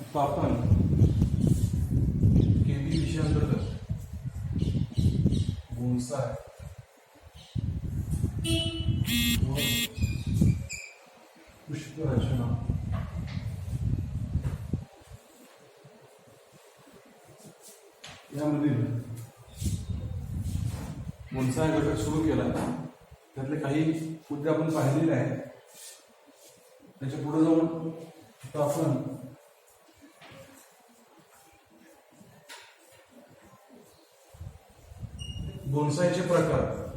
आता आपण KB विषयांतर्गत bonsai व पुष्परचना यामधील बोनसाय घटक सुरू केला. त्यातले काही मुद्दे आपण पाहिलेले आहेत. त्याच्या पुढे जाऊन आपण बोनसायचे प्रकार.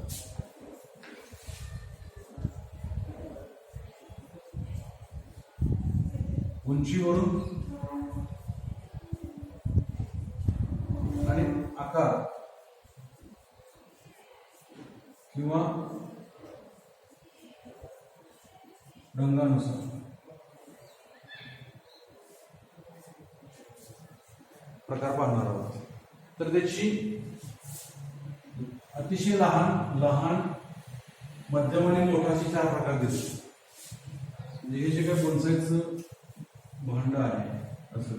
उंचीवरून. आणि आकार. किंवा रंगानुसार. प्रकार पाहणार आहोत. तर त्याची अतिशय लहान लहान मध्यम आणि मोठाचे चार प्रकार दिसतो म्हणजे हे जे काही बोनसायचं भांड आहे असं.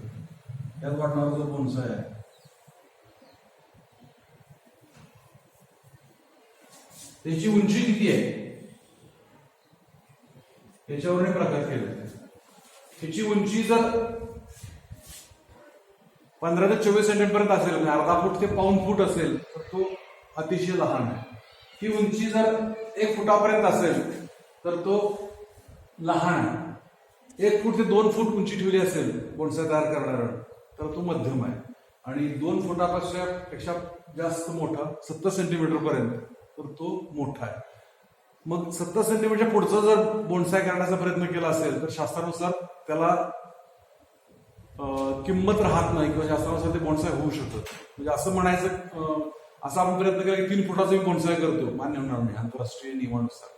त्यात वाटणारा जो बोनसाय आहे. त्याची उंची किती आहे? याच्यावर हे प्रकार केले. त्याची उंची जर पंधरा ते चोवीस सेंटीमीटर पर्यंत असेल म्हणजे अर्धा फूट ते पाऊन फूट असेल तर तो अतिशय लहान आहे. ही उंची जर एक फुटापर्यंत असेल तर तो लहान आहे. एक फूट ते दोन फूट उंची ठेवली असेल बोनसाय तयार करणार तर तो मध्यम आहे. आणि दोन फुटापेक्षा पेक्षा जास्त मोठा सत्तर सेंटीमीटर पर्यंत तर तो मोठा आहे. मग सत्तर सेंटीमीटर पुढचं जर बोनसाय करण्याचा प्रयत्न केला असेल तर शास्त्रानुसार त्याला किंमत राहत नाही किंवा शास्त्रानुसार ते बोनसाय होऊ शकतं. म्हणजे असं म्हणायचं असा आपण प्रयत्न केला की तीन फुटाचा मी बोनसाय करतो. मान्य होणार नाही. आंतरराष्ट्रीय नियमानुसार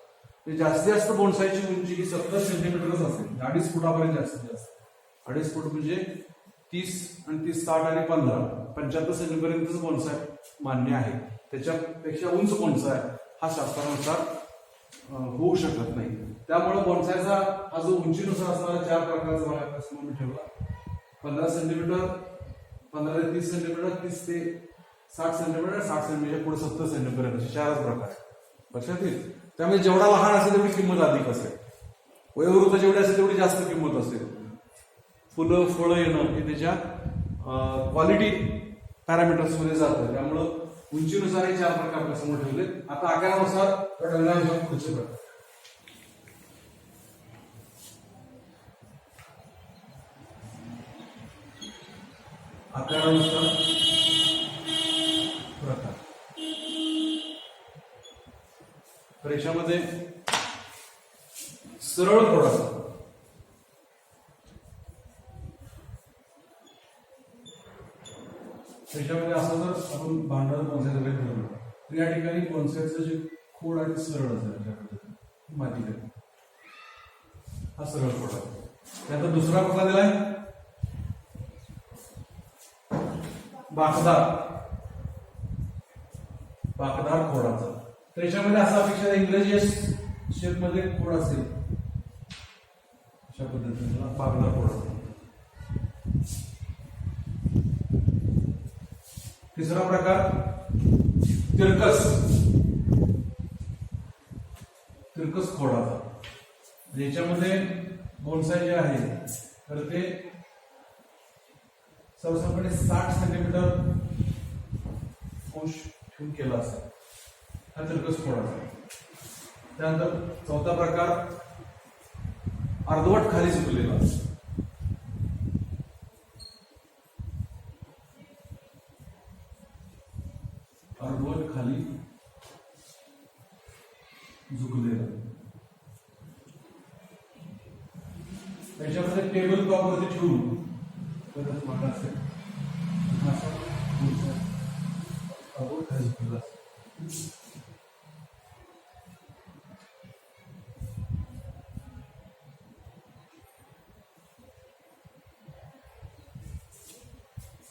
म्हणजे जास्तीत जास्त बोनसायची उंची ही सत्तर सेंटीमीटरच असेल. अडीच फुटापर्यंत जास्तीत जास्त. अडीच फूट म्हणजे तीस आणि तीस साठ आणि पंधरा. पंच्याहत्तर सेंटीपर्यंतच बोनसाय मान्य आहे. त्याच्यापेक्षा उंच बोनसाय हा शास्त्रानुसार होऊ शकत नाही. त्यामुळे बोनसायचा हा जो उंचीनुसार असणारा चार प्रकारचा मला मी ठेवला. पंधरा सेंटीमीटर पंधरा ते तीस सेंटीमीटर तीस ते साठ सेंटीमीटर साठ सेंटीमीटर पुढे सत्तर सेंटीमीटर असे चारच प्रकार लक्षात येईल? त्यामुळे जेवढा लहान असेल तेवढी किंमत अधिक असेल. वयोवृत्त जेवढी असेल तेवढी जास्त किंमत असेल. फुलं फळं येणं हे त्याच्या क्वालिटी पॅरामीटर्समध्ये जातं. त्यामुळं उंचीनुसार हे चार प्रकार आपल्यासमोर ठेवले आता आकारानुसार पुढचे प्रकार. आकारानुसार प्रकार तर याच्यामध्ये सरळ थोडासा त्याच्यामध्ये असं जर आपण भांडण कॉन्सेप्ट वगैरे ठेवलं तर या ठिकाणी कॉन्सेप्टचं जे खोड आहे ते सरळ असेल माहिती माती आहे हा सरळ खोड आहे. त्यानंतर दुसरा कुठला दिलाय बाकदार बाकदार खोडाचा. त्याच्यामध्ये असा अपेक्षा इंग्रजी शेपमध्ये खोड असेल. अशा पद्धतीने त्याला कोड. असेल तिसरा प्रकार तिरकस. तिरकस खोडाचा याच्यामध्ये बोनसाय जे आहे तर ते सर्वसाधारणपणे साठ सेंटीमीटर कोश ठेवून केला असेल. हा तिरकस त्यानंतर चौथा प्रकार अर्धवट खाली झुकलेला अर्धवट खाली झुकलेला. त्याच्यामध्ये टेबल टॉप वरती ठेवून परत वाटा असेल. असा अर्धवट खाली झुकलेला. असेल.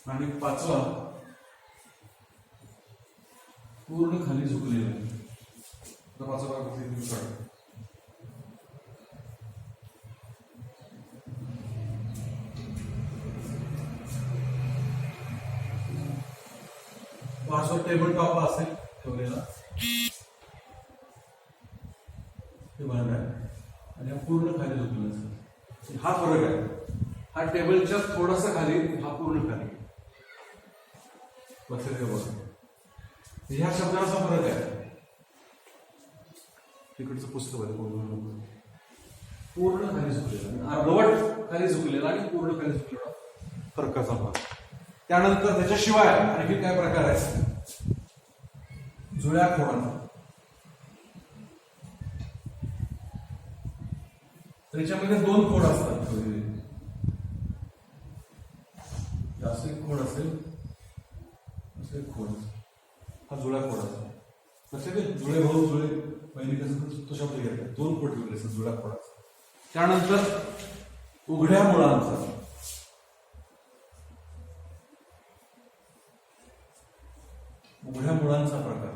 आणि पाचवा पूर्ण खाली झुकलेला. आहे आता पाचवा भाग इथे काढा. असं टेबल टॉप असेल ठेवलेला हे भाग आहे आणि हा पूर्ण खाली झोपलेला असेल हा फरक आहे हा टेबलच्या थोडासा खाली हा पूर्ण खाली लक्षात घ्या बघा ह्या शब्दाचा फरक आहे. तिकडचं पुस्तक आहे पूर्ण पूर्ण खाली झुकलेला. अर्धवट खाली झुकलेला आणि पूर्ण खाली झुकलेला. फरकाचा भाग. त्यानंतर त्याच्याशिवाय आणखी काय प्रकार आहे जुळ्या खोडांना. त्याच्यामध्ये दोन खोड असतात. जास्त एक खोड असेल असे खोड असेल. हा जुळ्या खोडाचा आहे. प्रत्येक जुळे भाऊ जुळे बहिणी कसं तो शब्द घेतला दोन खोड ठेवले जुळा जुळ्या खोडाचा. त्यानंतर उघड्या मुळांचा. उघड्या मुळांचा प्रकार.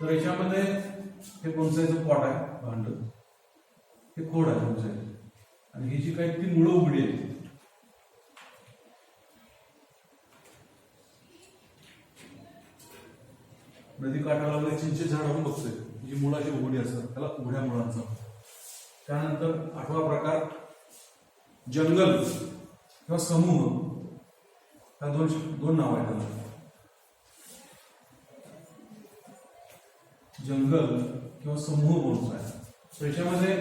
तर याच्यामध्ये हे बोनसाईचं पॉट आहे भांड. हे खोड आहे बोनसाई आणि ही जी काही ती मुळं उघडी आहेत नदी काठाला वगैरे चिंचे झाड आपण बघतोय. जी मुळाची उघडी असतात त्याला उघड्या मुळांचा. त्यानंतर आठवा प्रकार जंगल किंवा समूह. ह्या दोन दोन नाव आहेत त्याला जंगल किंवा समूह बोलतोय त्याच्यामध्ये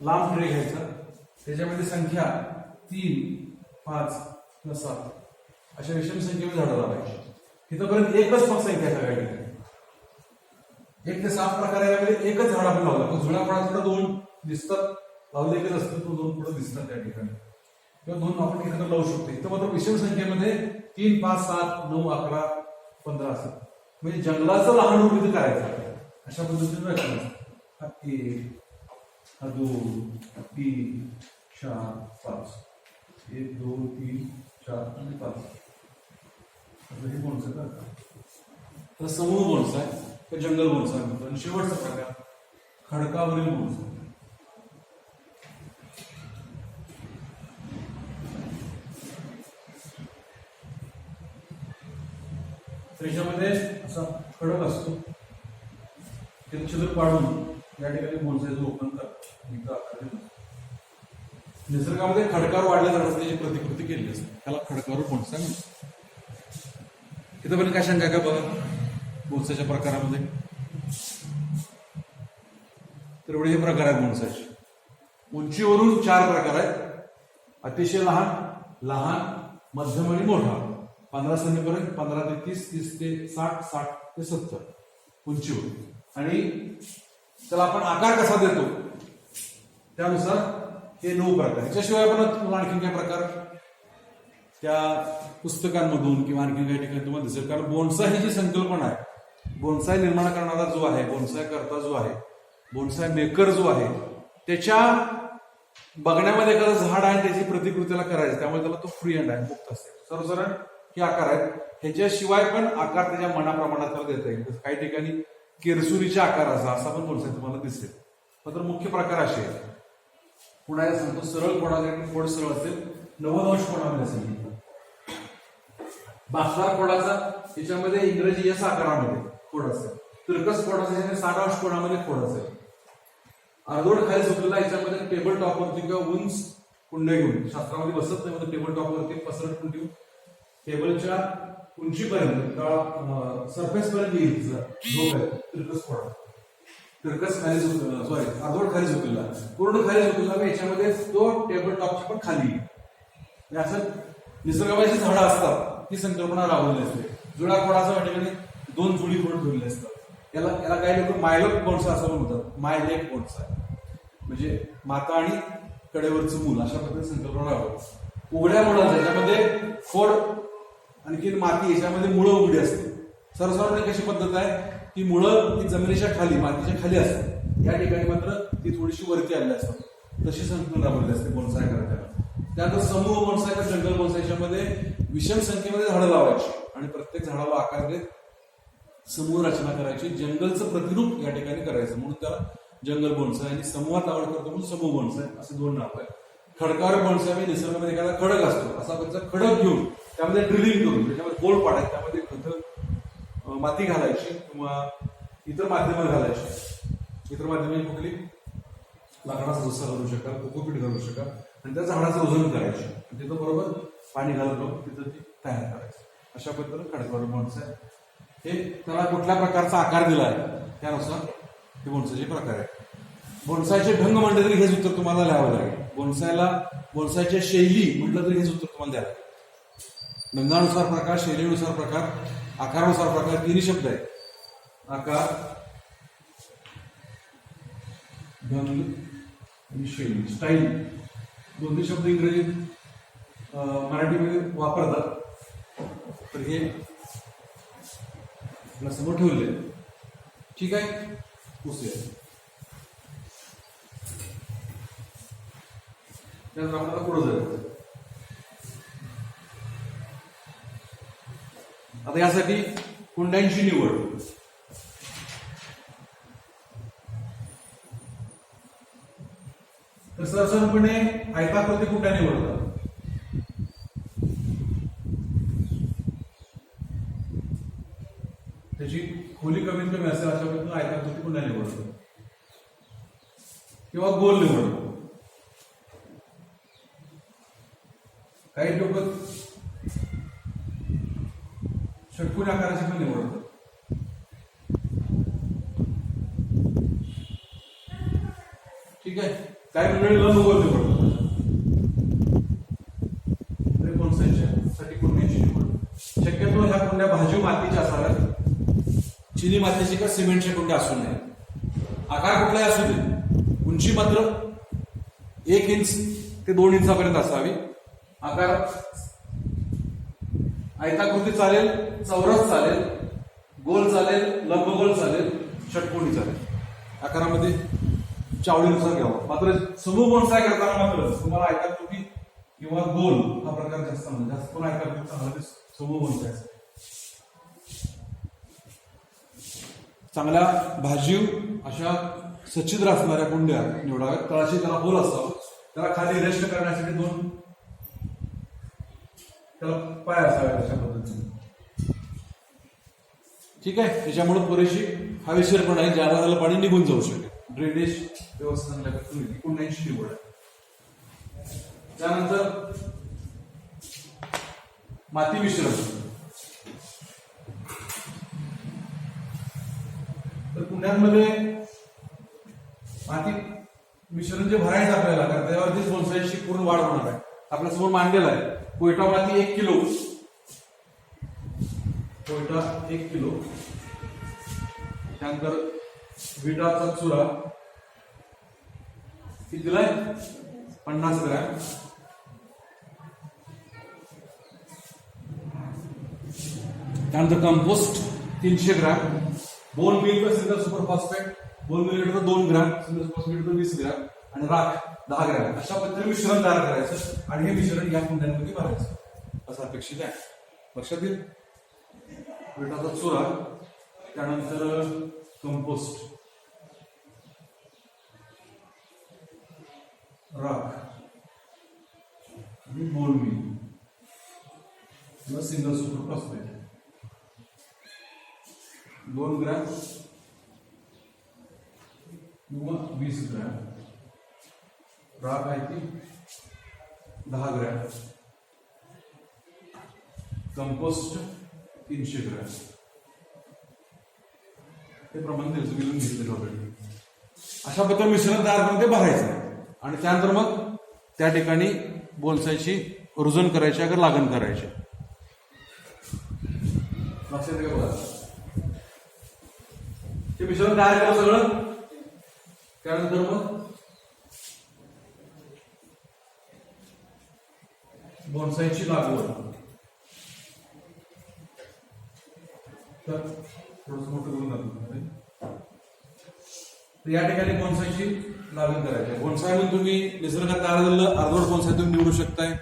लांब ट्रे घ्यायचा त्याच्यामध्ये संख्या तीन पाच किंवा सात. अशा विषम संख्येमध्ये झाडं लावायची. तिथंपर्यंत एकच पक्ष संख्या आहे सगळ्या ठिकाणी. एक ते सात प्रकारे एकच झाड आपण लावलं. तो जुळ्या फळात सुद्धा दोन दिसतात. लावले एकच असतात तो दोन पुढे दिसतात त्या ठिकाणी. किंवा दोन आपण एकत्र लावू शकतो. इथं मात्र विषम संख्येमध्ये तीन पाच सात नऊ अकरा पंधरा असतात. म्हणजे जंगलाचं लहान रूप इथं करायचं अशा पद्धतीने रचना हा एक हा दोन तीन चार पाच. एक दोन तीन हे करतात तर समूह बोनसाय तर जंगल बोनसाय म्हणतो आणि शेवटचा प्रकार खडकावरील बोनसाय त्याच्यामध्ये असा खडक असतो. ते छिद्र पाडून या ठिकाणी बोनसायचं ओपन करतात निसर्गामध्ये खडकावर वाढल्या जाण्यासाठी त्याची प्रतिकृती केली असते त्याला खडकावर बोनसाय म्हणतात इथं पण काय शंका का बघा? बोनसाच्या प्रकारामध्ये. तर एवढे हे प्रकार आहेत बोनसाचे उंचीवरून चार प्रकार आहेत. अतिशय लहान लहान मध्यम आणि मोठा. पंधरा सेंटीपर्यंत पंधरा ते तीस तीस ते साठ साठ ते सत्तर. उंचीवर आणि त्याला आपण आकार कसा देतो? त्यानुसार हे नऊ प्रकार. याच्याशिवाय पण आणखी काय प्रकार? त्या पुस्तकांमधून किंवा आणखी काही ठिकाणी तुम्हाला दिसेल. कारण बोनसाय ही जी संकल्पना आहे बोनसाय निर्माण करणारा जो आहे बोनसाय करता जो आहे बोनसाय मेकर जो आहे त्याच्या बघण्यामध्ये एखादं झाड आहे त्याची प्रतिकृतीला करायचं त्यामुळे त्याला तो फ्री हँड आहे मुक्त असते. सर्वसाधारण हे आकार आहेत. ह्याच्याशिवाय पण आकार त्याच्या मनाप्रमाणात त्याला देता येईल. काही ठिकाणी केरसुरीच्या आकाराचा असा पण बोनसाय तुम्हाला दिसेल. मात्र मुख्य प्रकार असे आहेत. पुन्हा सांगतो सरळ कोणाकडे कोड सरळ असेल नवदंश कोणामध्ये असेल? भाषा खोडाचा याच्यामध्ये इंग्रजी या साकारामध्ये कोड असेल तुर्कस खोडाचा साडा साठ अंश कोणामध्ये कोड असेल अर्धोड खाली झोपलेला याच्यामध्ये टेबल टॉपवरती किंवा उंच कुंडे घेऊन. शास्त्रामध्ये बसत नाही मध्ये टेबल टॉपवरती पसरट कुंडी टेबलच्या उंचीपर्यंत सरफेस पर्यंत येईल झोप आहे. तिरकस खोडा तिरकस खाली झोप सॉरी अर्धोड खाली झोपलेला पूर्ण खाली झोपलेला याच्यामध्ये तो टेबल टॉपच्या पण खाली. असं निसर्गामध्ये झाडं असतात. ती संकल्पना राबवली असते. जुळा खोडाचं या ठिकाणी दोन जुळी खोड ठेवले असतात. याला याला काही लोक मायलक बोनसा असं पण म्हणतात. मायलेक बोनसा म्हणजे माता आणि कडेवरचं मूल अशा पद्धतीने संकल्पना राबवतात. उघड्या मुळाचं याच्यामध्ये फोड आणखी माती याच्यामध्ये मुळं उघडी असते सर्वसाधारण कशी पद्धत आहे? की मुळं ती जमिनीच्या खाली मातीच्या खाली असतात. या ठिकाणी मात्र ती थोडीशी वरती आलेली असतात. तशी संकल्पना राबवली असते बोनसाय करायला त्यानंतर समूह बोनसाय किंवा जंगल बोनसाय याच्यामध्ये विषम संख्येमध्ये झाडं लावायची. आणि प्रत्येक झाडाला आकार देत समूह रचना करायची. जंगलचं प्रतिरूप या ठिकाणी करायचं. म्हणून त्याला जंगल बोनसाय आणि समूहात आवड करतो म्हणून समूह बोनसाय. असे दोन नाव आहे खडकावर बोनसाय म्हणजे निसर्गामध्ये एखादा खडक असतो. असा त्याचा खडक घेऊन त्यामध्ये ड्रिलिंग करून त्याच्यामध्ये होल पाडायचे. त्यामध्ये खत माती घालायची किंवा इतर माध्यमं घालायची. इतर माध्यमे कुठली? लाकडाचा जसा घालू शकाल कोकोपीट घालू शकाल. आणि त्या झाडाचं वजन करायचं. आणि तिथं बरोबर पाणी घालतो तिथं ती तयार करायचं. अशा पद्धतीनं खडकावर आहे हे त्याला कुठल्या प्रकारचा आकार दिला आहे त्यानुसार हे बोनसायचे प्रकार आहे बोनसायचे ढंग म्हटलं तरी हेच उत्तर तुम्हाला लिहावं लागेल. बोनसायला बोनसायच्या शैली म्हटलं तरी हेच उत्तर तुम्हाला द्यावं लागेल. ढंगानुसार प्रकार शैलीनुसार प्रकार आकारानुसार प्रकार तिन्ही शब्द आहेत. आकार ढंग आणि शैली स्टाईल. दोन्ही शब्द इंग्रजीत मराठीमध्ये वापरतात. तर हे आपल्यासमोर ठेवले. ठीक आहे? पुसूया त्यानंतर आपल्याला पुढे जायचं आता यासाठी कुंड्यांची निवड. तर सरसरपणे आयताकृती कुंड्या निवडतात त्याची खोली कमीत कमी असेल अशा पद्धतीने आयताकृती कुंड्या निवडतो? किंवा गोल निवडतो? काही लोक षटकोनी आकाराची पण निवडतात ठीक आहे? काही मंडळी लंबगोल तरी बोनसायच्या साठी कुंड्यांची निवड शक्यतो ह्या कुंड्या भाजीव मातीच्या असाव्यात चिनी मातीचे का सिमेंटचे कुंड्या असू नये आकार कुठलाही असू दे. उंची मात्र एक इंच ते दोन इंचापर्यंत असावी. आकार आयताकृती चालेल चौरस चालेल गोल चालेल लंबगोल चालेल षटकोणी चालेल. आकारामध्ये चावडीनुसार घ्यावा. मात्र समूह बोनसाय करताना मात्र तुम्हाला आयताकृती किंवा गोल हा प्रकार जास्त म्हणजे जास्त पण आयताकृती चांगला समूह बोनसाय. चांगल्या भाजीव अशा सच्छिद्र असणाऱ्या कुंड्या निवडाव्यात. तळाशी त्याला होल असावं त्याला खाली रेस्ट करण्यासाठी दोन त्याला पाय असाव्यात अशा पद्धतीने. ठीक आहे? त्याच्यामुळे पुरेशी हवेशीर पण आहे. ज्याला झालं पाणी निघून जाऊ शकेल. ड्रेनेज व्यवस्था कुंड्यांची निवड आहे. त्यानंतर माती मिश्रण. कुंड्यांमध्ये माती मिश्रण जे भरायचं आपल्याला कारण त्यावरतीच बोनसाईची पूर्ण वाढ होणार आहे. आपल्यासमोर मांडलेला आहे. कोयटा माती एक किलो. कोयटा एक किलो. त्यानंतर विटाचा चुरा. किती दिलाय पन्नास ग्रॅम. त्यानंतर कंपोस्ट तीनशे ग्रॅम. बोन मिल तर single super phosphate bone meal दोन ग्रॅम सिंगल सुपर फॉस्फेट वीस ग्रॅम आणि राख दहा ग्रॅम अशा पद्धतीने मिश्रण तयार करायचं आणि हे मिश्रण या कुंड्यांमध्ये भरायचं. असं अपेक्षित आहे. लक्षात येईल? विटाचा चुरा त्यानंतर कंपोस्ट राख. आणि bone meal single super phosphate दोन ग्रॅम किंवा वीस ग्रॅम. राख आहे ती दहा ग्रॅम. कंपोस्ट तीनशे ग्रॅम. हे प्रमाण तुम्ही मिळून घेतलेलं ऑलरेडी अशा पद्धतीने मिश्रण तयार करून ते भरायचं. आहे. आणि त्यानंतर मग त्या ठिकाणी बोलसायची रुजन करायची अगर लागण करायची. लक्षात घ्या बघा ते मिश्रण तयार केलं सगळं? त्यानंतर मग बोनसाईची लागवड. तर थोडस मोठं करून दाखवतो तर या ठिकाणी बोनसाईची लागण करायची आहे. बोनसाय म्हणून तुम्ही निसर्गात तयार झालेलं अर्धवट बोनसाय तुम्ही निवडू शकताय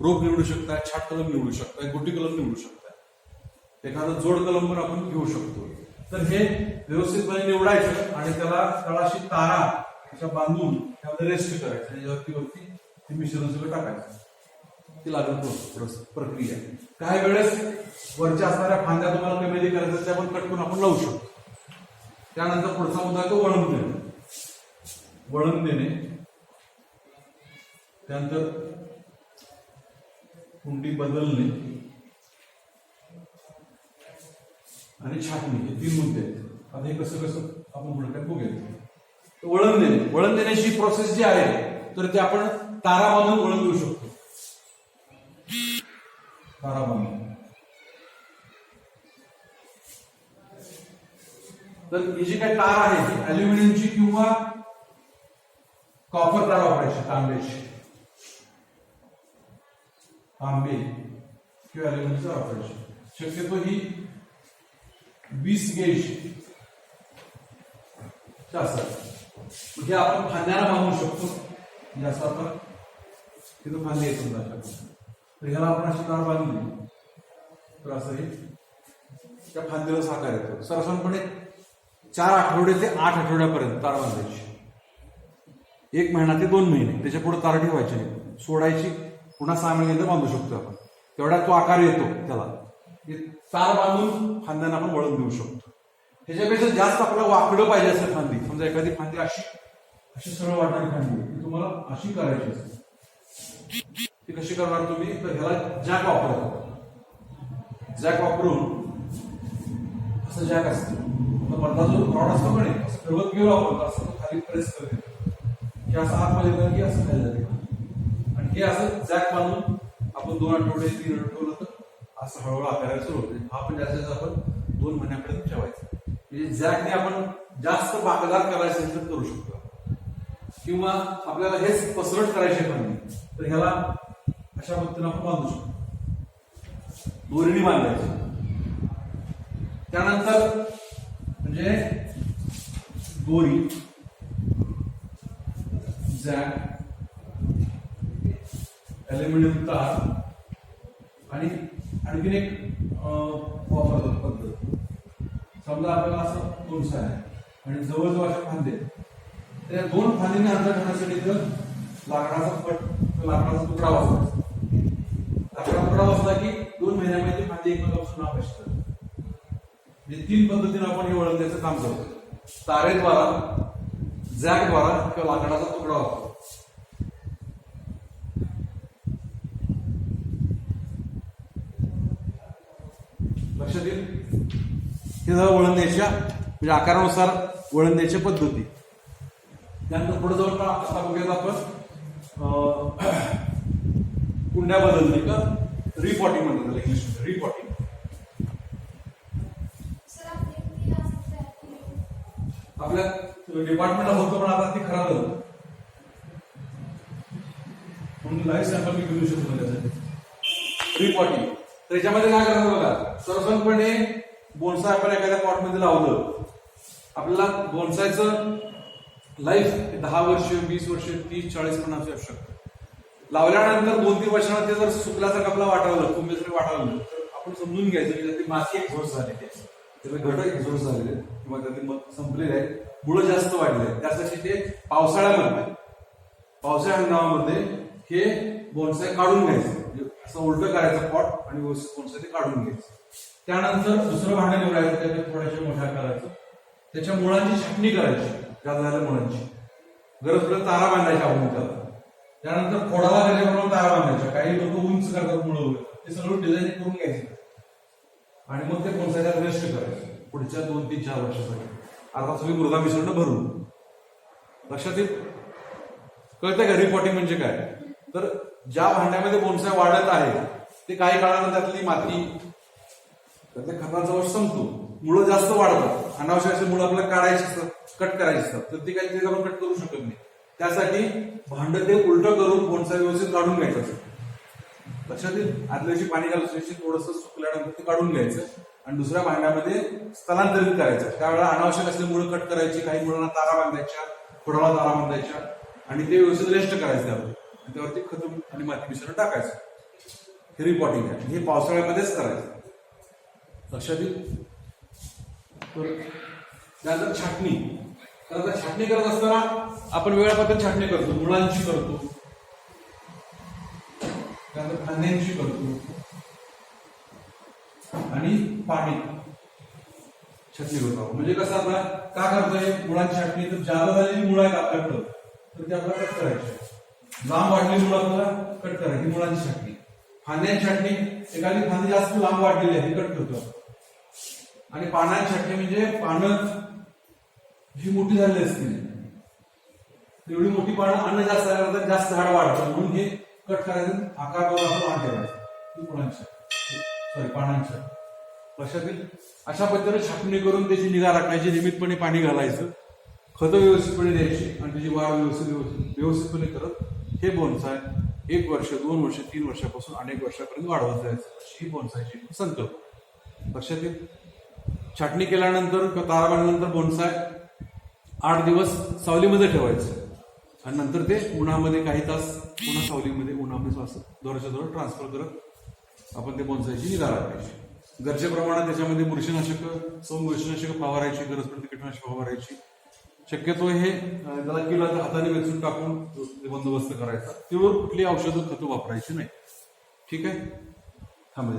रोप निवडू शकताय छाट कलम निवडू शकताय गोटी कलम निवडू शकताय. एखादा जोड कलम पण आपण घेऊ शकतो. तर हे व्यवस्थितपणे निवडायचं आणि त्याला तळाशी तारा अशा बांधून त्यामध्ये रेस्ट करायचं. आणि यावरती वरती ते मिश्रण सगळं टाकायचं. ती लागण प्रक्रिया. काही वेळेस वरच्या असणाऱ्या फांद्या तुम्हाला कमी करायचं त्या पण कट करून आपण लावू शकतो. त्यानंतर पुढचा मुद्दा तो वळण देणे. वळण देणे. त्यानंतर कुंडी बदलणे. आणि छाटणी हे तीन मुद्दे. आहेत आता हे कसं कसं आपण पुढे बघूया वळण देणे. वळण देण्याची प्रोसेस जी आहे तर ते आपण तारा बांधून वळण देऊ शकतो. तारा बांधून. तर ही जी काही तार आहे ती अल्युमिनियमची किंवा कॉपर तार वापरायची तांब्याची तांबे किंवा अल्युमिनियमचा वापरायची. शक्यतो ही वीस गेज. असतात हे म्हणजे आपण फांद्याला बांधू शकतो. म्हणजे असं आपण तिथं फांदी येतो समजा तर ह्याला आपण अशी तार बांधली. तर असं हे त्या फांदीला साकार येतो. सर्वसाधारणपणे चार आठवडे ते आठ आठवड्यापर्यंत तार बांधायची. एक महिना ते दोन महिने. त्याच्या पुढे तार ठेवायची नाही. सोडायची. पुन्हा सहा महिन्यानंतर बांधू शकतो आपण. तेवढा तो आकार येतो त्याला. हे तार बांधून फांद्यांना आपण वळण देऊ शकतो. ह्याच्यापेक्षा जास्त आपल्याला वाकडं पाहिजे असेल फांदी. समजा एखादी फांदी अशी अशी सरळ वाटणारी फांदी ती तुम्हाला अशी करायची असते ती कशी करणार तुम्ही? तर ह्याला जॅक वापरा. जॅक वापरून असं जॅक असतं. तर मधला जो रॉड असतो म्हणे असं फिरवत गेलो आपण असं तो खाली प्रेस करते. की असं आतमध्ये येतं की असं खाली जाते. आणि हे असं जॅक बांधून आपण दोन आठवडे तीन आठवडे तर असं हळूहळू आपल्याला सुरू होते हा आपण म्हणजे जास्तीत जास्त आपण दोन महिन्यापर्यंत ठेवायचा. म्हणजे जॅकने आपण जास्त बागदार करायचं असेल तर करू शकतो किंवा आपल्याला हेच पसरट करायचे पण नाही तर ह्याला अशा पद्धतीने आपण बांधू शकतो. दोरीने बांधायची. त्यानंतर म्हणजे दोरी जॅक ॲल्युमिनियम तार आणि आणखीन एक वापरतात पद्धत. समजा आपल्याला असं दोन आहे आणि जवळजवळ अशा फांदे त्या दोन फांदीने अंतर करण्यासाठी तर लाकडाचा पट लाकडाचा तुकडा वापरायचा. लाकडा तुकडा वाचला की दोन महिन्यामध्ये फांदी एकमेकापासून नाश म्हणजे तीन पद्धतीने आपण हे वळवण्याचं काम करतो. तारेद्वारा जॅकद्वारा किंवा लाकडाचा तुकडा वापरतो. येईल हे झालं वळण द्यायच्या म्हणजे आकारानुसार वळण द्यायच्या पद्धती. त्यानंतर पुढे जाऊन पहा, आता बघूयात आपण कुंड्या बदलणे का? रिपॉटिंग म्हणतात त्याला इंग्लिश रिपॉटिंग. आपल्या डिपार्टमेंटला होतं पण आता ते खराब झालं. म्हणून लाईव्ह सॅम्पल मी घेऊ शकतो त्यासाठी रिपॉटिंग तर याच्यामध्ये काय करायचं बघा सर्वसाधारणपणे बोनसाय आपण एखाद्या पॉटमध्ये लावलं. आपल्याला बोनसायचं लाईफ दहा वर्ष वीस वर्ष तीस चाळीस पण असू शकतं. लावल्यानंतर दोन तीन वर्षांना ते जर सुकल्यासारखं आपल्याला वाटावलं कुंभेसारखं वाटावलं तर आपण समजून घ्यायचं की त्यातली माती एक झोस झालेली आहे. त्याचे घटक एक झोस झालेले किंवा त्यातले मग संपलेले आहेत मुळं जास्त वाढले आहेत. त्यासाठी ते पावसाळ्यामध्ये पावसाळ्या हंगामामध्ये हे बोनसाय काढून घ्यायचं. म्हणजे असं उलटं करायचं पॉट आणि व्यवस्थित बोनसाय ते काढून घ्यायचं. त्यानंतर दुसरं भांडं निवडायचं त्याच्या थोड्याशा मोठ्या करायचं त्याच्या मुळांची छाटणी करायची जास्त झाल्या मुळांची. गरज पडलं तारा बांधायच्या आपण त्याला. त्यानंतर खोडाला त्याच्याबरोबर तारा बांधायच्या. काही लोक उंच करतात मुळं वगैरे ते सगळं डिझाईन करून घ्यायचं. आणि मग ते कोणसाच्या रेस्ट करायचं. पुढच्या दोन तीन चार वर्षासाठी. आता तुम्ही मृदा मिसळणं भरून लक्षात येईल? कळतंय का? रिपोर्टिंग म्हणजे काय? तर ज्या भांड्यामध्ये बोनसाय वाढत आहे ते काही काळानंतर त्यातली माती त्यातल्या खताचा वश संपतो. मुळं जास्त वाढतात. अनावश्यक असे मुळं आपल्याला काढायची असतात कट करायची असतात. तर ती काही आपण कट करू शकत नाही. त्यासाठी भांड ते उलट करून बोनसाय व्यवस्थित काढून घ्यायचं असतं. लक्षात येईल? आदल्या पाणी घालून थोडस सुकल्यानंतर ते काढून घ्यायचं आणि दुसऱ्या भांड्यामध्ये स्थलांतरित करायचं. त्यावेळेला अनावश्यक असले मुळं कट करायची काही मुळांना तारा बांधायच्या खोडाला तारा बांधायच्या आणि ते व्यवस्थित रेस्ट करायचं त्यावर. त्यावरती खत आणि माती मिश्रण टाकायचं. हे रिपॉटिंग आहे. हे पावसाळ्यामध्येच करायचं. लक्षात येईल तर त्यानंतर छाटणी त्यानंतर छाटणी करत असताना आपण वेळापत्र छाटणी करतो मुळांची करतो. त्यानंतर खांद्यांची करतो. आणि पाणी छटणी करतो म्हणजे कसं आता का करतोय? मुळांची छाटणी. तर जादा झालेली मुळं आहेत आपल्याकडं तर ते आपल्याला कट करायचे. लांब वाढलेली मुळं आपल्याला कट करायची मुळांची छाटणी फांद्यांची छाटणी एखादी फांदी जास्त लांब वाढलेली आहे कट करतो. आणि पानांची छाटणी म्हणजे पानं जी मोठी झालेली असतील एवढी मोठी पानं अन्न जास्त झाल्यानंतर जास्त झाड वाढतं. म्हणून हे कट करायचं आकार करून आपण वाढ ठेवायचं. ही मुळांची सॉरी पानांची लक्षातील अशा पद्धतीने छाटणी करून त्याची निगा राखायची नियमितपणे पाणी घालायचं. खतं व्यवस्थितपणे द्यायची आणि त्याची वाढ व्यवस्थित व्यवस्थित- व्यवस्थितपणे करत हे बोनसाय एक वर्ष दोन वर्ष तीन वर्षापासून अनेक वर्षापर्यंत वाढवत जायचं. अशी ही बोनसायची संकल्प. लक्षात येईल छाटणी केल्यानंतर किंवा तारा बोनसाय आठ दिवस सावलीमध्ये ठेवायचं. आणि नंतर ते उन्हामध्ये काही तास पुन्हा सावलीमध्ये उन्हामध्ये असं दरच्या दर ट्रान्सफर करत आपण ते बोनसायची निगा राखायची गरजेप्रमाणे त्याच्यामध्ये बुरशीनाशक सौम बुरशीनाशक फवारायची गरज पडते कीटकनाशक फवारायची. शक्यतो हे त्याला किला हाताने वेचून टाकून ते बंदोबस्त करायचा. त्यावर कुठली औषधं खतं वापरायची नाही. ठीक आहे? थांबा